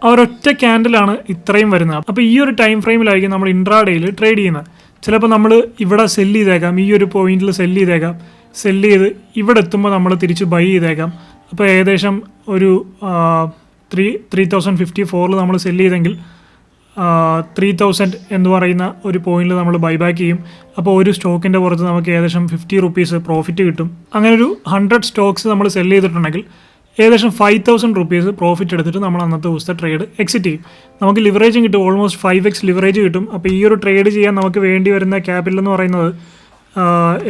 ഒരൊറ്റ ക്യാൻഡിലാണ് ഇത്രയും വരുന്നത്. അപ്പോൾ ഈ ഒരു ടൈം ഫ്രെയിമിലായിരിക്കും നമ്മൾ ഇൻട്രാഡേയിൽ ട്രേഡ് ചെയ്യുന്നത്. ചിലപ്പോൾ നമ്മൾ ഇവിടെ സെല്ല് ചെയ്തേക്കാം ഈ ഒരു പോയിന്റിൽ സെല്ല് ചെയ്തേക്കാം. സെല്ല് ചെയ്ത് ഇവിടെ എത്തുമ്പോൾ നമ്മൾ തിരിച്ച് ബൈ ചെയ്തേക്കാം. അപ്പോൾ ഏകദേശം ഒരു ത്രീ ത്രീ തൗസൻഡ് ഫിഫ്റ്റി ഫോറിൽ നമ്മൾ സെല്ല് ചെയ്തെങ്കിൽ ത്രീ തൗസൻഡ് എന്ന് പറയുന്ന ഒരു പോയിന്റിൽ നമ്മൾ ബൈബാക്ക് ചെയ്യും. അപ്പോൾ ഒരു സ്റ്റോക്കിന്റെ പുറത്ത് നമുക്ക് ഏകദേശം ഫിഫ്റ്റി റുപ്പീസ് പ്രോഫിറ്റ് കിട്ടും. അങ്ങനെ ഒരു ഹൺഡ്രഡ് സ്റ്റോക്സ് നമ്മൾ സെൽ ചെയ്തിട്ടുണ്ടെങ്കിൽ ഏകദേശം ഫൈവ് തൗസൻഡ് റുപ്പീസ് പ്രോഫിറ്റ് എടുത്തിട്ട് നമ്മൾ അന്നത്തെ ദിവസത്തെ ട്രേഡ് എക്സിറ്റ് ചെയ്യും. നമുക്ക് ലിവറേജും കിട്ടും. ഓൾമോസ്റ്റ് ഫൈവ് എക്സ് ലിവറേജ് കിട്ടും. അപ്പോൾ ഈ ഒരു ട്രേഡ് ചെയ്യാൻ നമുക്ക് വേണ്ടി വരുന്ന ക്യാപിറ്റൽ എന്ന് പറയുന്നത്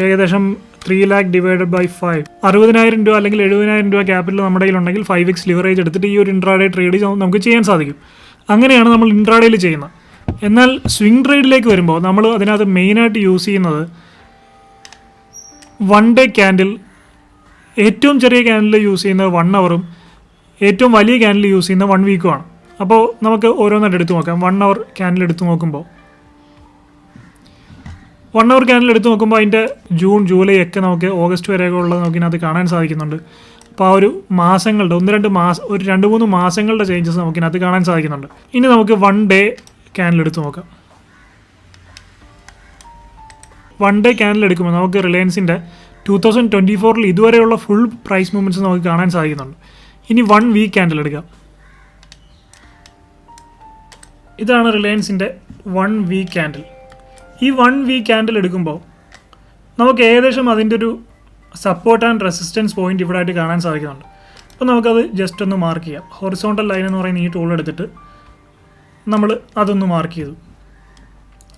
ഏകദേശം three lakh divided by five അറുപതിനായിരം രൂപ അല്ലെങ്കിൽ എഴുപതിനായിരം രൂപ ക്യാപിറ്റൽ നമ്മുടെ കയ്യിലുണ്ടെങ്കിൽ ഫൈവ് എക്സ് ലിവറേജ് എടുത്തിട്ട് ഈ ഒരു ഇൻട്രാഡേ ട്രേഡ് നമുക്ക് ചെയ്യാൻ സാധിക്കും. അങ്ങനെയാണ് നമ്മൾ ഇൻട്രാഡേയിൽ ചെയ്യുന്നത്. എന്നാൽ സ്വിംഗ് ട്രേഡിലേക്ക് വരുമ്പോൾ നമ്മൾ അതിനകത്ത് മെയിനായിട്ട് യൂസ് ചെയ്യുന്നത് വൺ ഡേ ക്യാൻഡിൽ ഏറ്റവും ചെറിയ ക്യാൻഡിൽ യൂസ് ചെയ്യുന്നത് വൺ അവറും ഏറ്റവും വലിയ ക്യാൻഡിൽ യൂസ് ചെയ്യുന്നത് വൺ വീക്കുമാണ് അപ്പോൾ നമുക്ക് ഓരോന്നായിട്ട് എടുത്തു നോക്കാം. വൺ അവർ ക്യാൻഡിൽ എടുത്തു നോക്കുമ്പോൾ. വൺ അവർ ക്യാൻഡിൽ എടുത്തു നോക്കുമ്പോൾ അതിന്റെ ജൂൺ ജൂലൈ ഒക്കെ നമുക്ക് ഓഗസ്റ്റ് വരെയൊക്കെ ഉള്ളത് നമുക്കിനകത്ത് കാണാൻ സാധിക്കുന്നുണ്ട്. അപ്പോൾ ആ ഒരു മാസങ്ങളുടെ ഒന്ന് രണ്ട് മാസം ഒരു രണ്ട് മൂന്ന് മാസങ്ങളുടെ ചേഞ്ചസ് നമുക്ക് ഇതിനകത്ത് കാണാൻ സാധിക്കുന്നുണ്ട്. ഇനി നമുക്ക് വൺ ഡേ ക്യാനൽ എടുത്ത് നോക്കാം. വൺ ഡേ ക്യാനൽ എടുക്കുമ്പോൾ നമുക്ക് റിലയൻസിന്റെ ടു തൗസൻഡ് ട്വന്റി ഫോറിൽ ഇതുവരെയുള്ള ഫുൾ പ്രൈസ് മൂവ്മെന്റ്സ് നമുക്ക് കാണാൻ സാധിക്കുന്നുണ്ട്. ഇനി വൺ വീക്ക് ക്യാൻഡിൽ എടുക്കാം. ഇതാണ് റിലയൻസിന്റെ വൺ വീക്ക് ക്യാൻഡിൽ ഈ വൺ വീക്ക് ക്യാൻഡിൽ എടുക്കുമ്പോൾ നമുക്ക് ഏകദേശം അതിന്റെ ഒരു സപ്പോർട്ട് ആൻഡ് റെസിസ്റ്റൻസ് പോയിന്റ് ഇവിടെ ആയിട്ട് കാണാൻ സാധിക്കുന്നുണ്ട്. അപ്പോൾ നമുക്കത് ജസ്റ്റ് ഒന്ന് മാർക്ക് ചെയ്യാം. ഹൊറിസോണ്ടൽ ലൈൻ എന്ന് പറയുന്ന ഈ ടൂൾ എടുത്തിട്ട് നമ്മൾ അതൊന്ന് മാർക്ക് ചെയ്തു.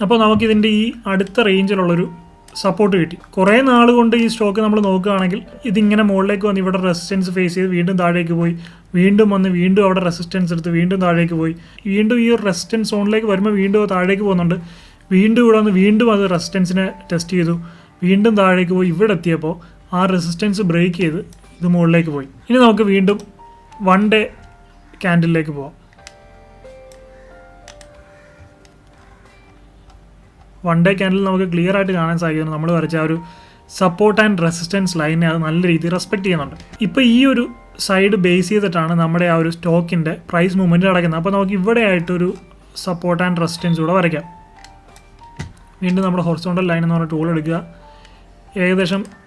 അപ്പോൾ നമുക്കിതിന്റെ ഈ അടുത്ത റേഞ്ചിലുള്ളൊരു സപ്പോർട്ട് കിട്ടി. കുറേ നാൾ കൊണ്ട് ഈ സ്റ്റോക്ക് നമ്മൾ നോക്കുകയാണെങ്കിൽ ഇതിങ്ങനെ മുകളിലേക്ക് വന്ന് ഇവിടെ റെസിസ്റ്റൻസ് ഫേസ് ചെയ്ത് വീണ്ടും താഴേക്ക് പോയി. വീണ്ടും വന്ന് വീണ്ടും അവിടെ റെസിസ്റ്റൻസ് എടുത്ത് വീണ്ടും താഴേക്ക് പോയി. വീണ്ടും ഈ ഒരു റെസിസ്റ്റൻസ് സോണിലേക്ക് വരുമ്പോൾ വീണ്ടും താഴേക്ക് പോകുന്നുണ്ട്. വീണ്ടും ഇവിടെ വന്ന് വീണ്ടും അത് റെസിസ്റ്റൻസിനെ ടെസ്റ്റ് ചെയ്തു. വീണ്ടും താഴേക്ക് പോയി. ഇവിടെ എത്തിയപ്പോൾ ആ റെസിസ്റ്റൻസ് ബ്രേക്ക് ചെയ്ത് ഇത് മുകളിലേക്ക് പോയി. ഇനി നമുക്ക് വീണ്ടും വൺ ഡേ ക്യാൻഡിലേക്ക് പോവാം. വൺ ഡേ ക്യാൻഡിൽ നമുക്ക് ക്ലിയർ ആയിട്ട് കാണാൻ സാധിക്കുന്നു. നമ്മൾ വരച്ച ആ ഒരു സപ്പോർട്ട് ആൻഡ് റെസിസ്റ്റൻസ് ലൈനെ അത് നല്ല രീതിയിൽ റെസ്പെക്ട് ചെയ്യുന്നുണ്ട്. ഇപ്പോൾ ഈ ഒരു സൈഡ് ബേസ് ചെയ്തിട്ടാണ് നമ്മുടെ ആ ഒരു സ്റ്റോക്കിന്റെ പ്രൈസ് മൂവ്മെന്റ് നടക്കുന്നത്. അപ്പോൾ നമുക്ക് ഇവിടെ ആയിട്ടൊരു സപ്പോർട്ട് ആൻഡ് റെസിസ്റ്റൻസ് കൂടെ വരയ്ക്കാം. വീണ്ടും നമ്മുടെ ഹൊറിസോണ്ടൽ ലൈൻ എന്ന് പറഞ്ഞ ടൂൾ എടുക്കുക. ഏകദേശം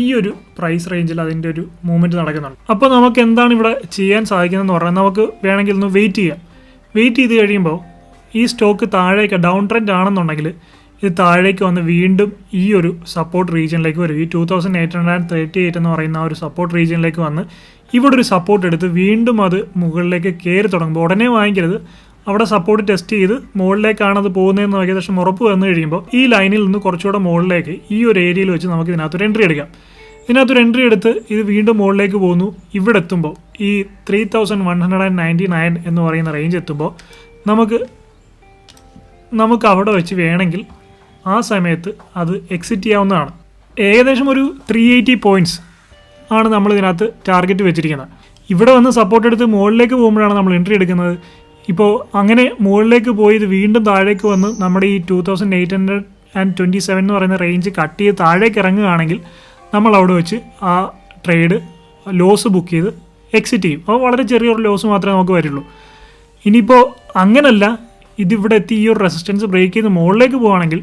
ഈ ഒരു പ്രൈസ് റേഞ്ചിൽ അതിന്റെ ഒരു മൂവ്മെന്റ് നടക്കുന്നുണ്ട്. അപ്പോൾ നമുക്ക് എന്താണ് ഇവിടെ ചെയ്യാൻ സാധിക്കുന്നതെന്ന് പറഞ്ഞാൽ നമുക്ക് വേണമെങ്കിൽ ഒന്ന് വെയിറ്റ് ചെയ്യാം. വെയിറ്റ് ചെയ്ത് കഴിയുമ്പോൾ ഈ സ്റ്റോക്ക് താഴേക്ക് ഡൗൺ ട്രെൻഡ് ആണെന്നുണ്ടെങ്കിൽ ഇത് താഴേക്ക് വന്ന് വീണ്ടും ഈ ഒരു സപ്പോർട്ട് റീജിയനിലേക്ക് വരും. ഈ two thousand eight hundred thirty eight എന്ന് പറയുന്ന ഒരു സപ്പോർട്ട് റീജിയനിലേക്ക് വന്ന് ഇവിടെ ഒരു സപ്പോർട്ട് എടുത്ത് വീണ്ടും അത് മുകളിലേക്ക് കയറി തുടങ്ങുമ്പോൾ ഉടനെ വാങ്ങിക്കരുത്. അവിടെ സപ്പോർട്ട് ടെസ്റ്റ് ചെയ്ത് മുകളിലേക്കാണ് അത് പോകുന്നതെന്ന് ഏകദേശം ഉറപ്പ് വന്നു കഴിയുമ്പോൾ ഈ ലൈനിൽ നിന്ന് കുറച്ചുകൂടെ മുകളിലേക്ക് ഈ ഒരു ഏരിയയിൽ വെച്ച് നമുക്ക് ഇതിനകത്തൊരു എൻട്രി എടുക്കാം. ഇതിനകത്തൊരു എൻട്രി എടുത്ത് ഇത് വീണ്ടും മുകളിലേക്ക് പോകുന്നു. ഇവിടെ എത്തുമ്പോൾ ഈ three thousand one hundred and ninety nine എന്ന് പറയുന്ന റേഞ്ച് എത്തുമ്പോൾ നമുക്ക് നമുക്ക് അവിടെ വെച്ച് വേണമെങ്കിൽ ആ സമയത്ത് അത് എക്സിറ്റ് ചെയ്യാവുന്നതാണ്. ഏകദേശം ഒരു ത്രീ എയ്റ്റി പോയിന്റ്സ് ആണ് നമ്മൾ ഇതിനകത്ത് ടാർഗറ്റ് വെച്ചിരിക്കുന്നത്. ഇവിടെ വന്ന് സപ്പോർട്ട് എടുത്ത് മുകളിലേക്ക് പോകുമ്പോഴാണ് നമ്മൾ എൻട്രി എടുക്കുന്നത്. ഇപ്പോൾ അങ്ങനെ മുകളിലേക്ക് പോയി ഇത് വീണ്ടും താഴേക്ക് വന്ന് നമ്മുടെ ഈ two thousand eight hundred and twenty seven എന്ന് പറയുന്ന റേഞ്ച് കട്ട് ചെയ്ത് താഴേക്ക് ഇറങ്ങുകയാണെങ്കിൽ നമ്മൾ അവിടെ വെച്ച് ആ ട്രേഡ് ലോസ് ബുക്ക് ചെയ്ത് എക്സിറ്റ് ചെയ്യും. അപ്പോൾ വളരെ ചെറിയൊരു ലോസ് മാത്രമേ നമുക്ക് വരുള്ളൂ. ഇനിയിപ്പോൾ അങ്ങനല്ല ഇതിവിടെ എത്തി ഈ ഒരു റെസിസ്റ്റൻസ് ബ്രേക്ക് ചെയ്ത് മുകളിലേക്ക് പോവുകയാണെങ്കിൽ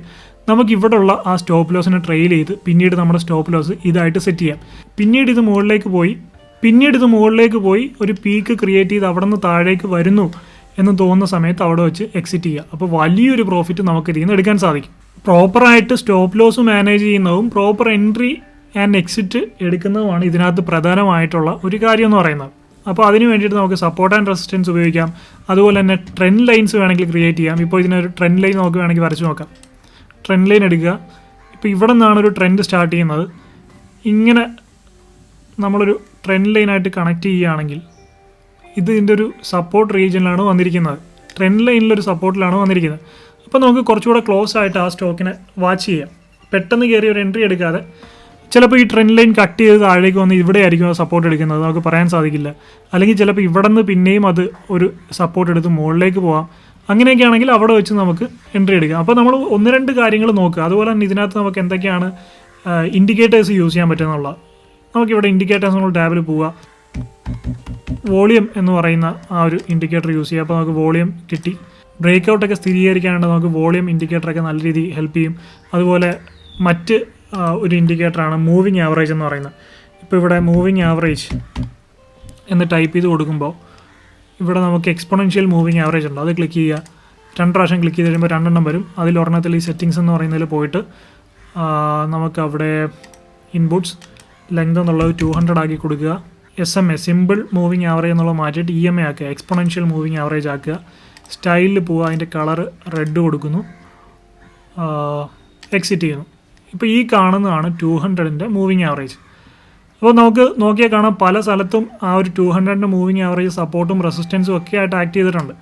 നമുക്ക് ഇവിടെയുള്ള ആ സ്റ്റോപ്പ് ലോസിനെ ട്രെയിൽ ചെയ്ത് പിന്നീട് നമ്മുടെ സ്റ്റോപ്പ് ലോസ് ഇതായിട്ട് സെറ്റ് ചെയ്യാം. പിന്നീട് ഇത് മുകളിലേക്ക് പോയി പിന്നീട് ഇത് മുകളിലേക്ക് പോയി ഒരു പീക്ക് ക്രിയേറ്റ് ചെയ്ത് അവിടെ നിന്ന് താഴേക്ക് വരുന്നു. എന്ന് തോന്നുന്ന സമയത്ത് അവിടെ വെച്ച് എക്സിറ്റ് ചെയ്യുക. അപ്പോൾ വലിയൊരു പ്രോഫിറ്റ് നമുക്ക് ഇതിൽ നിന്ന് എടുക്കാൻ സാധിക്കും. പ്രോപ്പറായിട്ട് സ്റ്റോപ്പ് ലോസ് മാനേജ് ചെയ്യുന്നതും പ്രോപ്പർ എൻട്രി ആൻഡ് എക്സിറ്റ് എടുക്കുന്നതുമാണ് ഇതിനകത്ത് പ്രധാനമായിട്ടുള്ള ഒരു കാര്യം എന്ന് പറയുന്നത്. അപ്പോൾ അതിന് വേണ്ടിയിട്ട് നമുക്ക് സപ്പോർട്ട് ആൻഡ് റെസിസ്റ്റൻസ് ഉപയോഗിക്കാം. അതുപോലെ തന്നെ ട്രെൻഡ് ലൈൻസ് വേണമെങ്കിൽ ക്രിയേറ്റ് ചെയ്യാം. ഇപ്പോൾ ഇതിനൊരു ട്രെൻഡ് ലൈൻ നമുക്ക് വേണമെങ്കിൽ വരച്ച് നോക്കാം. ട്രെൻഡ് ലൈൻ എടുക്കുക. ഇപ്പോൾ ഇവിടെ നിന്നാണ് ഒരു ട്രെൻഡ് സ്റ്റാർട്ട് ചെയ്യുന്നത്. ഇങ്ങനെ നമ്മളൊരു ട്രെൻഡ് ലൈനായിട്ട് കണക്ട് ചെയ്യുകയാണെങ്കിൽ ഇത് ഇതിന്റെ ഒരു സപ്പോർട്ട് റീജിയനിലാണ് വന്നിരിക്കുന്നത്. ട്രെൻഡ് ലൈനിലൊരു സപ്പോർട്ടിലാണ് വന്നിരിക്കുന്നത്. അപ്പോൾ നമുക്ക് കുറച്ചുകൂടെ ക്ലോസ് ആയിട്ട് ആ സ്റ്റോക്കിനെ വാച്ച് ചെയ്യാം. പെട്ടെന്ന് കയറി ഒരു എൻട്രി എടുക്കാതെ ചിലപ്പോൾ ഈ ട്രെൻഡ് ലൈൻ കട്ട് ചെയ്ത് താഴേക്ക് വന്ന് ഇവിടെ ആയിരിക്കും സപ്പോർട്ട് എടുക്കുന്നത്. നമുക്ക് പറയാൻ സാധിക്കില്ല. അല്ലെങ്കിൽ ചിലപ്പോൾ ഇവിടെ നിന്ന് പിന്നെയും അത് ഒരു സപ്പോർട്ട് എടുത്ത് മുകളിലേക്ക് പോകാം അങ്ങനെയൊക്കെ ആണെങ്കിൽ അവിടെ വെച്ച് നമുക്ക് എൻട്രി എടുക്കാം. അപ്പോൾ നമ്മൾ ഒന്ന് രണ്ട് കാര്യങ്ങൾ നോക്കുക. അതുപോലെ തന്നെ ഇതിനകത്ത് നമുക്ക് എന്തൊക്കെയാണ് ഇൻഡിക്കേറ്റേഴ്സ് യൂസ് ചെയ്യാൻ പറ്റുന്നുള്ള നമുക്കിവിടെ ഇൻഡിക്കേറ്റേഴ്സ് എന്നുള്ള ടാബിൽ പോവുക വോളിയം എന്ന് പറയുന്ന ആ ഒരു ഇൻഡിക്കേറ്റർ യൂസ് ചെയ്യുക അപ്പോൾ നമുക്ക് വോളിയം കിട്ടി. ബ്രേക്ക് ഔട്ടൊക്കെ സ്ഥിരീകരിക്കാനായിട്ട് നമുക്ക് വോളിയം ഇൻഡിക്കേറ്ററൊക്കെ നല്ല രീതിയിൽ ഹെൽപ്പ് ചെയ്യും. അതുപോലെ മറ്റ് ഒരു ഇൻഡിക്കേറ്ററാണ് മൂവിങ് ആവറേജ് എന്ന് പറയുന്നത്. ഇപ്പോൾ ഇവിടെ മൂവിങ് ആവറേജ് എന്ന് ടൈപ്പ് ചെയ്ത് കൊടുക്കുമ്പോൾ ഇവിടെ നമുക്ക് എക്സ്പൊണൻഷ്യൽ മൂവിങ് ആവറേജ് ഉണ്ട്. അത് ക്ലിക്ക് ചെയ്യുക. രണ്ട് പ്രാവശ്യം ക്ലിക്ക് ചെയ്ത് കഴിയുമ്പോൾ രണ്ടെണ്ണം വരും. അതിൽ ഒരെണ്ണത്തിൽ ഈ സെറ്റിങ്സ് എന്ന് പറയുന്നതിൽ പോയിട്ട് നമുക്ക് അവിടെ ഇൻപുട്സ് ലെങ്ത് എന്നുള്ളത് ടു ഹൺഡ്രഡ് ആക്കി കൊടുക്കുക. S M A simple moving average എന്നുള്ളത് മാറ്റിയിട്ട് ഇ എം എ ആക്കുക എക്സ്പൊണൻഷ്യൽ മൂവിങ് ആവറേജ് ആക്കുക. സ്റ്റൈലിൽ പോവുക അതിന്റെ കളർ റെഡ് കൊടുക്കുന്നു. എക്സിറ്റ് ചെയ്യുന്നു. ഇപ്പോൾ ഈ കാണുന്നതാണ് ടു ഹൺഡ്രഡിന്റെ മൂവിങ് ആവറേജ് അപ്പോൾ നമുക്ക് നോക്കിയാൽ കാണാം പല സ്ഥലത്തും ആ ഒരു ടു ഹൺഡ്രഡിന്റെ മൂവിങ് ആവറേജ് സപ്പോർട്ടും റെസിസ്റ്റൻസും ഒക്കെ ആയിട്ട് ആക്ട് ചെയ്തിട്ടുണ്ട്.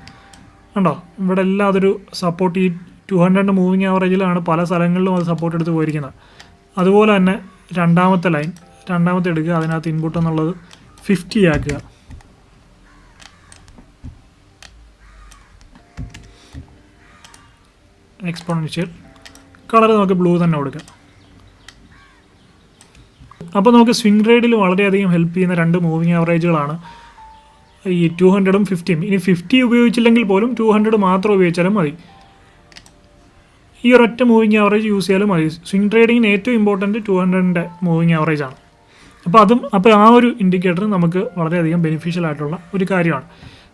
കണ്ടോ? ഇവിടെ എല്ലാം അതൊരു സപ്പോർട്ട് ഈ ടു ഹൺഡ്രഡിന്റെ മൂവിങ് ആവറേജിലാണ് പല സ്ഥലങ്ങളിലും അത് സപ്പോർട്ട് എടുത്ത് പോയിരിക്കുന്നത്. അതുപോലെ തന്നെ രണ്ടാമത്തെ ലൈൻ രണ്ടാമത്തെ എടുക്കുക അതിനകത്ത് ഇൻപുട്ട് എന്നുള്ളത് ഫിഫ്റ്റി ആക്കുക. എക്സ്പോണൻഷ്യൽ കളർ നമുക്ക് ബ്ലൂ തന്നെ കൊടുക്കാം. അപ്പോൾ നമുക്ക് സ്വിംഗ് റേഡിൽ വളരെയധികം ഹെൽപ്പ് ചെയ്യുന്ന രണ്ട് മൂവിങ് ആവറേജുകളാണ് ഈ ടു ഹൺഡ്രഡും ഫിഫ്റ്റിയും ഇനി ഫിഫ്റ്റി ഉപയോഗിച്ചില്ലെങ്കിൽ പോലും ടു ഹൺഡ്രഡ് മാത്രം ഉപയോഗിച്ചാലും മതി. ഈ ഒരൊറ്റ മൂവിങ് ആവറേജ് യൂസ് ചെയ്യാലും മതി. സ്വിംഗ് ട്രേഡിങ്ങിന് ഏറ്റവും ഇമ്പോർട്ടന്റ് ടു ഹൺഡ്രഡിന്റെ മൂവിങ് ആവറേജ് ആണ്. അപ്പോൾ അതും അപ്പോൾ ആ ഒരു ഇൻഡിക്കേറ്റർ നമുക്ക് വളരെയധികം ബെനിഫിഷ്യൽ ആയിട്ടുള്ള ഒരു കാര്യമാണ്.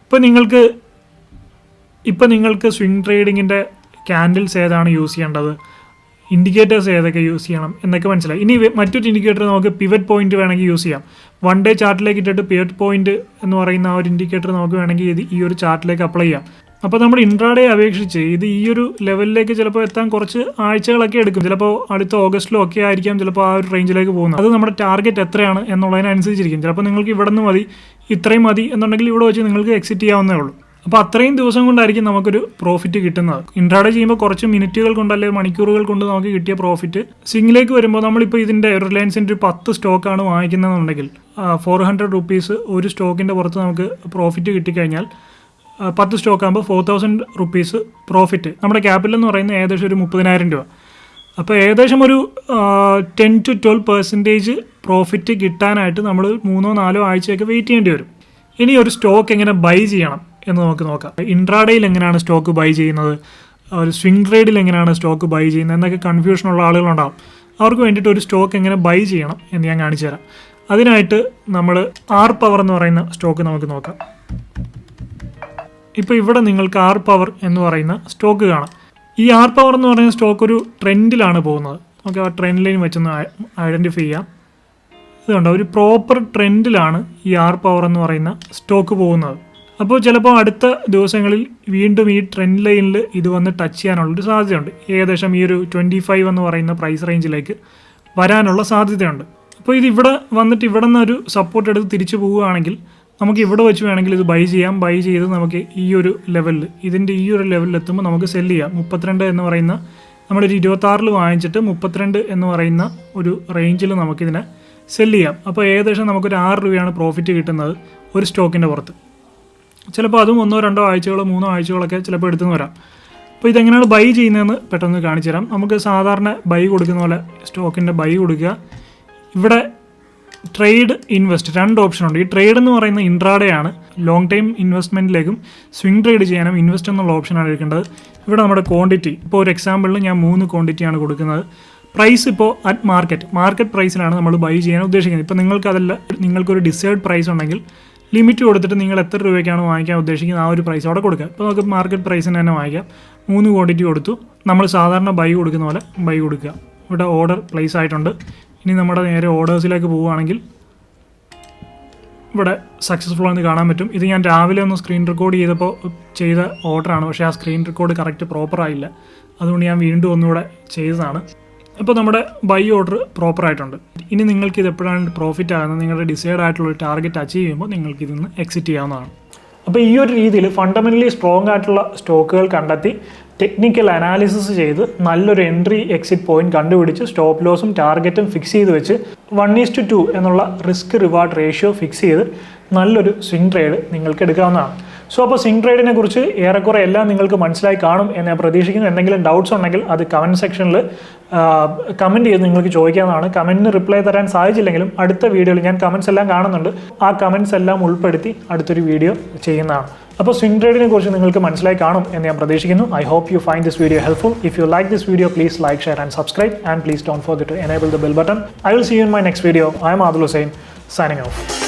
ഇപ്പോൾ നിങ്ങൾക്ക് ഇപ്പോൾ നിങ്ങൾക്ക് സ്വിംഗ് ട്രേഡിങ്ങിന്റെ ക്യാൻഡിൽസ് ഏതാണ് യൂസ് ചെയ്യേണ്ടത്? ഇൻഡിക്കേറ്റേഴ്സ് ഏതൊക്കെ യൂസ് ചെയ്യണം എന്നൊക്കെ മനസ്സിലായി. ഇനി മറ്റൊരു ഇൻഡിക്കേറ്റർ നമുക്ക് പിവറ്റ് പോയിന്റ് വേണമെങ്കിൽ യൂസ് ചെയ്യാം. വൺ ഡേ ചാർട്ടിലേക്ക് ഇട്ടിട്ട് പിവറ്റ് പോയിന്റ് എന്ന് പറയുന്ന ആ ഒരു ഇൻഡിക്കേറ്റർ നമുക്ക് വേണമെങ്കിൽ ഈ ഒരു ചാർട്ടിലേക്ക് അപ്ലൈ ചെയ്യാം. അപ്പോൾ നമ്മൾ ഇൻട്രാഡേ അപേക്ഷിച്ച് ഇത് ഈ ഒരു ലെവലിലേക്ക് ചിലപ്പോൾ എത്താൻ കുറച്ച് ആഴ്ചകളൊക്കെ എടുക്കും. ചിലപ്പോൾ അടുത്ത ഓഗസ്റ്റിലോ ഒക്കെ ആയിരിക്കാം ചിലപ്പോൾ ആ ഒരു റേഞ്ചിലേക്ക് പോകുന്നത്. അത് നമ്മുടെ ടാർഗറ്റ് എത്രയാണ് എന്നുള്ളതിനനുസരിച്ചിരിക്കും. ചിലപ്പോൾ നിങ്ങൾക്ക് ഇവിടെ നിന്ന് മതി ഇത്രയും മതി എന്നുണ്ടെങ്കിൽ ഇവിടെ വെച്ച് നിങ്ങൾക്ക് എക്സിറ്റ് ചെയ്യാവുന്നേ ഉള്ളൂ. അപ്പോൾ അത്രയും ദിവസം കൊണ്ടായിരിക്കും നമുക്കൊരു പ്രോഫിറ്റ് കിട്ടുന്നത്. ഇൻട്രാഡേ ചെയ്യുമ്പോൾ കുറച്ച് മിനിറ്റുകൾ കൊണ്ട് അല്ലെങ്കിൽ മണിക്കൂറുകൾ കൊണ്ട് നമുക്ക് കിട്ടിയ പ്രോഫിറ്റ് സിംഗിലേക്ക് വരുമ്പോൾ നമ്മളിപ്പോൾ ഇതിന്റെ റിലയൻസിന്റെ ഒരു പത്ത് സ്റ്റോക്കാണ് വാങ്ങിക്കുന്നതെന്നുണ്ടെങ്കിൽ ഫോർ ഹൺഡ്രഡ് റുപ്പീസ് ഒരു സ്റ്റോക്കിന്റെ പുറത്ത് നമുക്ക് പ്രോഫിറ്റ് കിട്ടിക്കഴിഞ്ഞാൽ പത്ത് സ്റ്റോക്ക് ആകുമ്പോൾ ഫോർ തൗസൻഡ് റുപ്പീസ് പ്രോഫിറ്റ് നമ്മുടെ ക്യാപിറ്റൽ എന്ന് പറയുന്നത് ഏകദേശം ഒരു മുപ്പതിനായിരം രൂപ. അപ്പോൾ ഏകദേശം ഒരു ten to twelve percentage profit കിട്ടാനായിട്ട് നമ്മൾ മൂന്നോ നാലോ ആഴ്ചയൊക്കെ വെയിറ്റ് ചെയ്യേണ്ടി വരും. ഇനി ഒരു സ്റ്റോക്ക് എങ്ങനെ ബൈ ചെയ്യണം എന്ന് നമുക്ക് നോക്കാം. ഇൻട്രാഡേയിൽ എങ്ങനെയാണ് സ്റ്റോക്ക് ബൈ ചെയ്യുന്നത്? ഒരു സ്വിംഗ് ട്രേഡിൽ എങ്ങനെയാണ് സ്റ്റോക്ക് ബൈ ചെയ്യുന്നത്? എന്നൊക്കെ കൺഫ്യൂഷനുള്ള ആളുകളുണ്ടാകും അവർക്ക് വേണ്ടിയിട്ട് ഒരു സ്റ്റോക്ക് എങ്ങനെ ബൈ ചെയ്യണം എന്ന് ഞാൻ കാണിച്ചു തരാം. അതിനായിട്ട് നമ്മൾ ആർ പവർ എന്ന് പറയുന്ന സ്റ്റോക്ക് നമുക്ക് നോക്കാം. ഇപ്പോൾ ഇവിടെ നിങ്ങൾക്ക് ആർ പവർ എന്ന് പറയുന്ന സ്റ്റോക്ക് കാണാം. ഈ ആർ പവർ എന്ന് പറയുന്ന സ്റ്റോക്ക് ഒരു ട്രെൻഡിലാണ് പോകുന്നത്. നമുക്ക് ആ ട്രെൻഡ് ലൈൻ വെച്ചൊന്ന് ഐഡന്റിഫൈ ചെയ്യാം. ഇതുണ്ട് ഒരു പ്രോപ്പർ ട്രെൻഡിലാണ് ഈ ആർ പവർ എന്ന് പറയുന്ന സ്റ്റോക്ക് പോകുന്നത്. അപ്പോൾ ചിലപ്പോൾ അടുത്ത ദിവസങ്ങളിൽ വീണ്ടും ഈ ട്രെൻഡ് ലൈനിൽ ഇത് വന്ന് ടച്ച് ചെയ്യാനുള്ളൊരു സാധ്യതയുണ്ട്. ഏകദേശം ഈ ഒരു ട്വന്റി ഫൈവ് എന്ന് പറയുന്ന പ്രൈസ് റേഞ്ചിലേക്ക് വരാനുള്ള സാധ്യതയുണ്ട്. അപ്പോൾ ഇത് ഇവിടെ വന്നിട്ട് ഇവിടെ നിന്ന് ഒരു സപ്പോർട്ട് എടുത്ത് തിരിച്ചു പോവുകയാണെങ്കിൽ നമുക്ക് ഇവിടെ വെച്ച് വേണമെങ്കിൽ ഇത് ബൈ ചെയ്യാം. ബൈ ചെയ്ത് നമുക്ക് ഈ ഒരു ലെവലിൽ ഇതിന്റെ ഈ ഒരു ലെവലിൽ എത്തുമ്പോൾ നമുക്ക് സെൽ ചെയ്യാം. മുപ്പത്തിരണ്ട് എന്ന് പറയുന്ന നമ്മളൊരു ഇരുപത്താറിൽ വാങ്ങിച്ചിട്ട് മുപ്പത്തിരണ്ട് എന്ന് പറയുന്ന ഒരു റേഞ്ചിൽ നമുക്കിതിനെ സെൽ ചെയ്യാം. അപ്പോൾ ഏകദേശം നമുക്കൊരു ആറ് രൂപയാണ് പ്രോഫിറ്റ് കിട്ടുന്നത് ഒരു സ്റ്റോക്കിന്റെ പുറത്ത്. ചിലപ്പോൾ അതും ഒന്നോ രണ്ടോ ആഴ്ചകളോ മൂന്നോ ആഴ്ചകളൊക്കെ ചിലപ്പോൾ എടുത്തുനിന്ന് വരാം. അപ്പോൾ ഇതെങ്ങനെയാണ് ബൈ ചെയ്യുന്നതെന്ന് പെട്ടെന്ന് കാണിച്ചു തരാം. നമുക്ക് സാധാരണ ബൈ കൊടുക്കുന്ന പോലെ സ്റ്റോക്കിന്റെ ബൈ കൊടുക്കുക. ഇവിടെ ട്രേഡ് ഇൻവെസ്റ്റ് രണ്ട് ഓപ്ഷൻ ഉണ്ട്. ഈ ട്രേഡ് എന്ന് പറയുന്ന ഇൻട്രാഡേ ആണ്. ലോങ് ടൈം ഇൻവെസ്റ്റ്മെന്റിലേക്കും സ്വിംഗ് ട്രേഡ് ചെയ്യാനും ഇൻവെസ്റ്റ് എന്നുള്ള ഓപ്ഷനാണ് എടുക്കേണ്ടത്. ഇവിടെ നമ്മുടെ ക്വാണ്ടിറ്റി ഇപ്പോൾ ഒരു എക്സാമ്പിളിൽ ഞാൻ മൂന്ന് ക്വാണ്ടിറ്റിയാണ് കൊടുക്കുന്നത്. പ്രൈസ് ഇപ്പോൾ അറ്റ് മാർക്കറ്റ് മാർക്കറ്റ് പ്രൈസിലാണ് നമ്മൾ ബൈ ചെയ്യാൻ ഉദ്ദേശിക്കുന്നത്. ഇപ്പോൾ നിങ്ങൾക്ക് അതല്ല നിങ്ങൾക്കൊരു ഡിസൈഡ് പ്രൈസ് ഉണ്ടെങ്കിൽ ലിമിറ്റ് കൊടുത്തിട്ട് നിങ്ങൾ എത്ര രൂപയ്ക്കാണ് വാങ്ങിക്കാൻ ഉദ്ദേശിക്കുന്നത് ആ ഒരു പ്രൈസ് അവിടെ കൊടുക്കുക. ഇപ്പോൾ നമുക്ക് മാർക്കറ്റ് പ്രൈസിന് തന്നെ വാങ്ങിക്കാം. മൂന്ന് ക്വാണ്ടിറ്റി കൊടുത്തു. നമ്മൾ സാധാരണ ബൈ കൊടുക്കുന്ന പോലെ ബൈ കൊടുക്കുക. ഇവിടെ ഓർഡർ പ്ലേസ് ആയിട്ടുണ്ട്. ഇനി നമ്മുടെ നേരെ ഓർഡേഴ്സിലേക്ക് പോവുകയാണെങ്കിൽ ഇവിടെ സക്സസ്ഫുൾ ആണെന്ന് കാണാൻ പറ്റും. ഇത് ഞാൻ രാവിലെ ഒന്ന് സ്ക്രീൻ റെക്കോർഡ് ചെയ്തപ്പോൾ ചെയ്ത ഓർഡറാണ് പക്ഷേ ആ സ്ക്രീൻ റെക്കോർഡ് കറക്റ്റ് പ്രോപ്പർ ആയില്ല. അതുകൊണ്ട് ഞാൻ വീണ്ടും ഒന്നുകൂടെ ചെയ്തതാണ്. അപ്പോൾ നമ്മുടെ ബൈ ഓർഡർ പ്രോപ്പർ ആയിട്ടുണ്ട്. ഇനി നിങ്ങൾക്ക് ഇത് എപ്പോഴാണ് പ്രോഫിറ്റ് ആകുന്നത്? നിങ്ങളുടെ ഡിസൈഡ് ആയിട്ടുള്ള ഒരു ടാർഗറ്റ് അച്ചീവ് ചെയ്യുമ്പോൾ നിങ്ങൾക്ക് ഇതിൽ നിന്ന് എക്സിറ്റ് ചെയ്യാവുന്നതാണ്. അപ്പോൾ ഈ ഒരു രീതിയിൽ ഫണ്ടമെന്റലി സ്ട്രോങ് ആയിട്ടുള്ള സ്റ്റോക്കുകൾ കണ്ടെത്തി ടെക്നിക്കൽ അനാലിസിസ് ചെയ്ത് നല്ലൊരു എൻട്രി എക്സിറ്റ് പോയിന്റ് കണ്ടുപിടിച്ച് സ്റ്റോപ്പ് ലോസും ടാർഗറ്റും ഫിക്സ് ചെയ്ത് വെച്ച് വൺ ഈസ് ടു ടു എന്നുള്ള റിസ്ക് റിവാർഡ് റേഷ്യോ ഫിക്സ് ചെയ്ത് നല്ലൊരു സ്വിംഗ് ട്രേഡ് നിങ്ങൾക്ക് എടുക്കാവുന്നതാണ്. സോ അപ്പോൾ സ്വിംഗ് ട്രേഡിനെ കുറിച്ച് ഏറെക്കുറെ എല്ലാം നിങ്ങൾക്ക് മനസ്സിലായി കാണും എന്ന് ഞാൻ പ്രതീക്ഷിക്കുന്നു. എന്തെങ്കിലും ഡൗട്ട്സ് ഉണ്ടെങ്കിൽ അത് കമന്റ് സെക്ഷനിൽ കമന്റ് ചെയ്ത് നിങ്ങൾക്ക് ചോദിക്കാവുന്നതാണ്. കമന്റിന് റിപ്ലൈ തരാൻ സാധിച്ചില്ലെങ്കിലും അടുത്ത വീഡിയോയിൽ ഞാൻ കമൻസ് എല്ലാം കാണുന്നുണ്ട്. ആ കമൻസ് എല്ലാം ഉൾപ്പെടുത്തി അടുത്തൊരു വീഡിയോ ചെയ്യുന്നതാണ്. അപ്പോൾ സ്വിംഗ് ട്രേഡിനെ കുറിച്ച് നിങ്ങൾക്ക് മനസ്സിലായി കാണും എന്ന് ഞാൻ പ്രതീക്ഷിക്കുന്നു. I hope you find this video helpful if you like this video please like share and subscribe and please don't forget to enable the bell button I will see you in my next video I'm Adul Hussain signing off